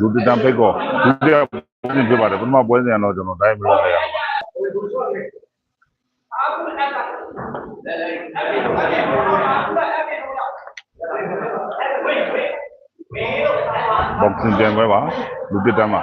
လူတတန်ဖိတ်ကောဒုတိယပွဲစဉ်ဖြစ်ပါတယ်ပထမပွဲစဉ်ကတော့ကျွန်တော်တိုင်းမလို့ရရပါဘောက်ဆင်ပြန်ပွဲပါလူတတန်မှာ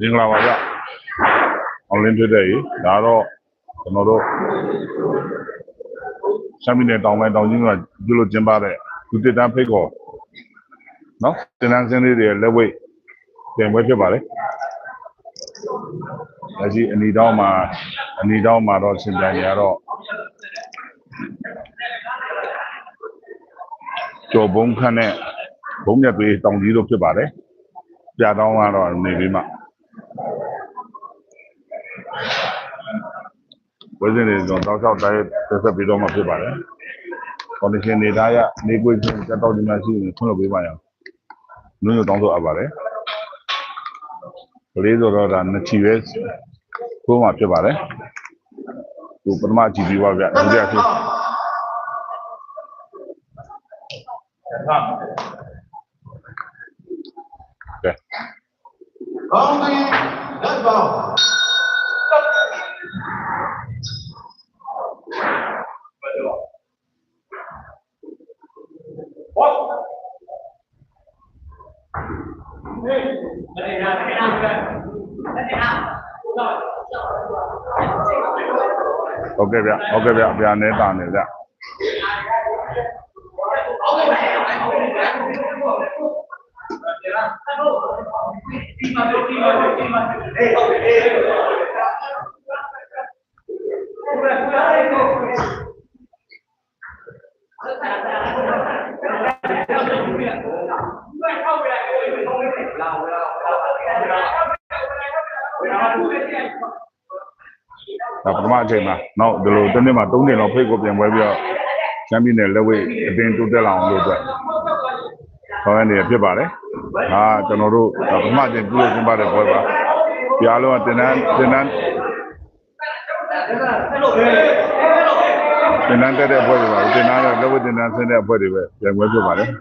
မင်္ဂလာပါဗျ။ online တွေ့တဲ့ကြီးဒါတော့ကျွန်တော်တို့ရှမ်းပြည်နယ်တောင်ပိုင်းတောင်ကြီးမှာပြုလုပ်ကျင်းပတဲ့လူတစ်တန်းဖိတ်ခေါ်နော်တင်နန်းစင်းလေးတွေရဲ့လက်ဝိတ်တင်ပွဲဖြစ်ပါတယ်။ဒါကြီးအနီတောင်းမှာအနီတောင်းမှာတော့ရှင်ပြန်ရတော့ကျော်ဘုံခန့်နဲ့ဘုံမြတ်သွေးတောင်ကြီးတို့ဖြစ်ပါတယ်။ကြာတောင်းကတော့နေပြီးမှ ဝိဇ္ဇင်တွေတော့တောက်လျှောက်တိုင်းတက်ဆက်ပြီးတော့မှဖြစ်ပါတယ်။ condition နေသားရနေကိုယ်ချင်းတက်တော့ဒီမှာရှိရင်ခွင့်လို့ပေးပါရအောင်။ညွှန်ညွှန်တောင်းဆိုအပ်ပါတယ်။ကလေးဆိုတော့ဒါနှစ်ချီပဲကိုယ်မှဖြစ်ပါတယ်။သူပထမကြည့်ပြီးပါဗျ။ဒုတိယဖြစ်ကဲကောင်းကင်လက်ပေါ 我给别，我给别，别恁当别打 ဒါပထမအချိန်မှာနောက်ဒီလိုတစ်နေ့မှာ၃နေ့လောက်ဖိတ်ကိုပြန်ပွဲပြီးတော့ချမ်းပြည်နယ်လက်ဝိတ်အတင်းတိုးတက်လာအောင်လို့အတွက်ဆောင်ရနေရဖြစ်ပါတယ်။ဒါကျွန်တော်တို့ဒါပထမအချိန်ပြုလုပ်ကျင်းပတဲ့ပွဲပါ။ပြားလုံးကတင်တန်းတင်တန်းတင်တန်းတက်တဲ့ပွဲတွေပါတင်တန်းတဲ့လက်ဝိတ်တင်တန်းဆင်းတဲ့ပွဲတွေပဲပြန်ပွဲဖြစ်ပါတယ်။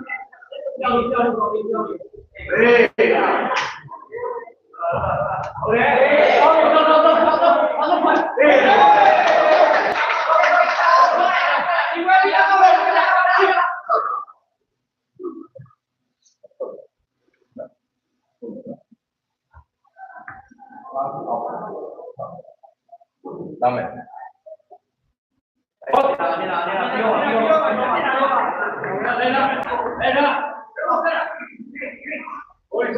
当没？好，别，来，来，我给，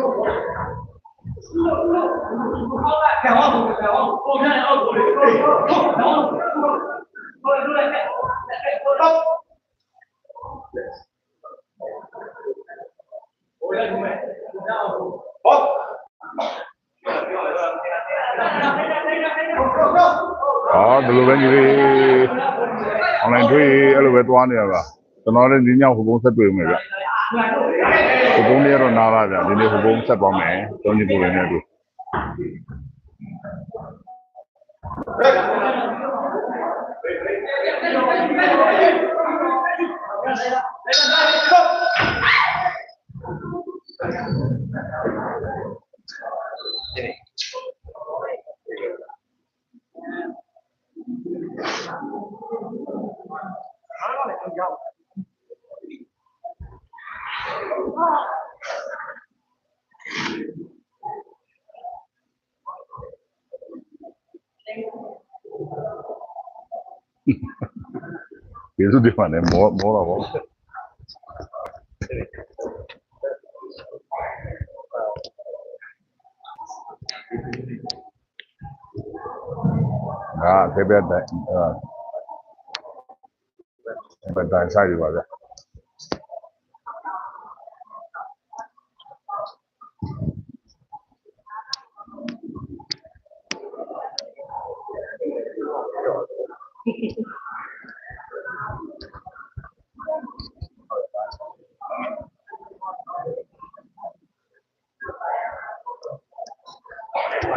我，好，我的， อ๋อဒီလိုပဲညီလေး online တွေ့အဲ့လိုပဲသွားနေရတာကျွန်တော်လည်းဒီညဟိုဘုံဆက်တွေ့မယ်ဗျဟိုဘုံလေးကတော့နားလာဗျဒီနေ့ဟိုဘုံဆက်သွားမယ်ကျောင်းကြီးကိုလည်းနဲ့အတူဟ 别的地方连磨磨了磨。啊，这边的啊，这边带下去吧，这。Thank you.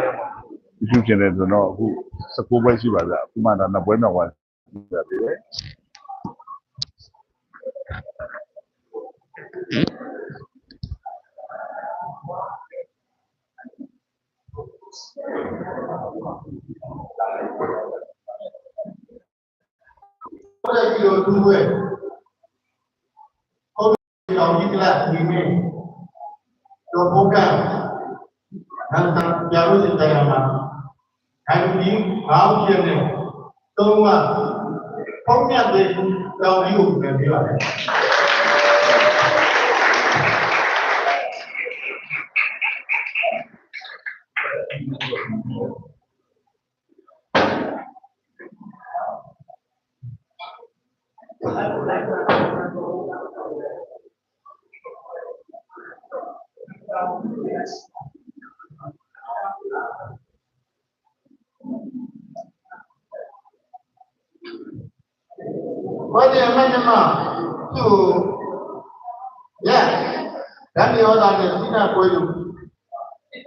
ပါဗျ ပြုကျင်တယ်ဆိုတော့အခု19ပွဲရှိပါဗျအခုမှတော့နှစ်ပွဲမြောက်ပါပြသေးတယ် ဟုတ်တယ်ပြီးတော့သူ့ဝဲ hành chính tháo chiên này không ạ, không nhận thì đâu đi cùng người đi lại Thank you. ပါတယ်ဘာဒီအမနမသူရဒန်ယောတာနဲ့စိနာကိုယူ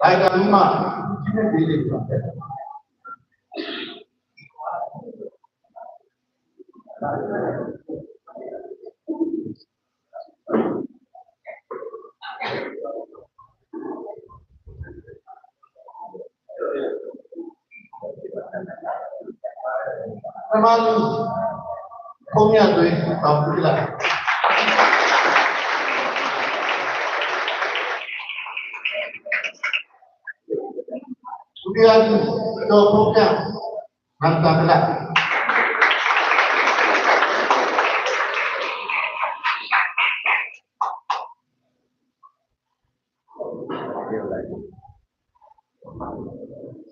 ဘိုင်ကလူမဒီနေ့ဒီလေးပါတယ်သမာဓိ không nghe tôi tao cứ là Kemudian untuk program Ranta Kelak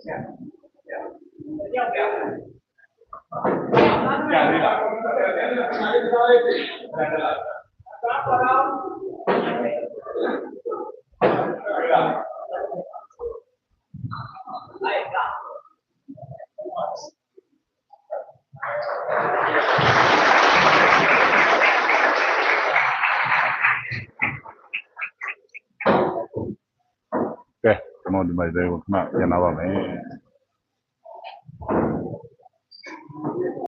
Ya, ya. Ya, ya. Beh, non di.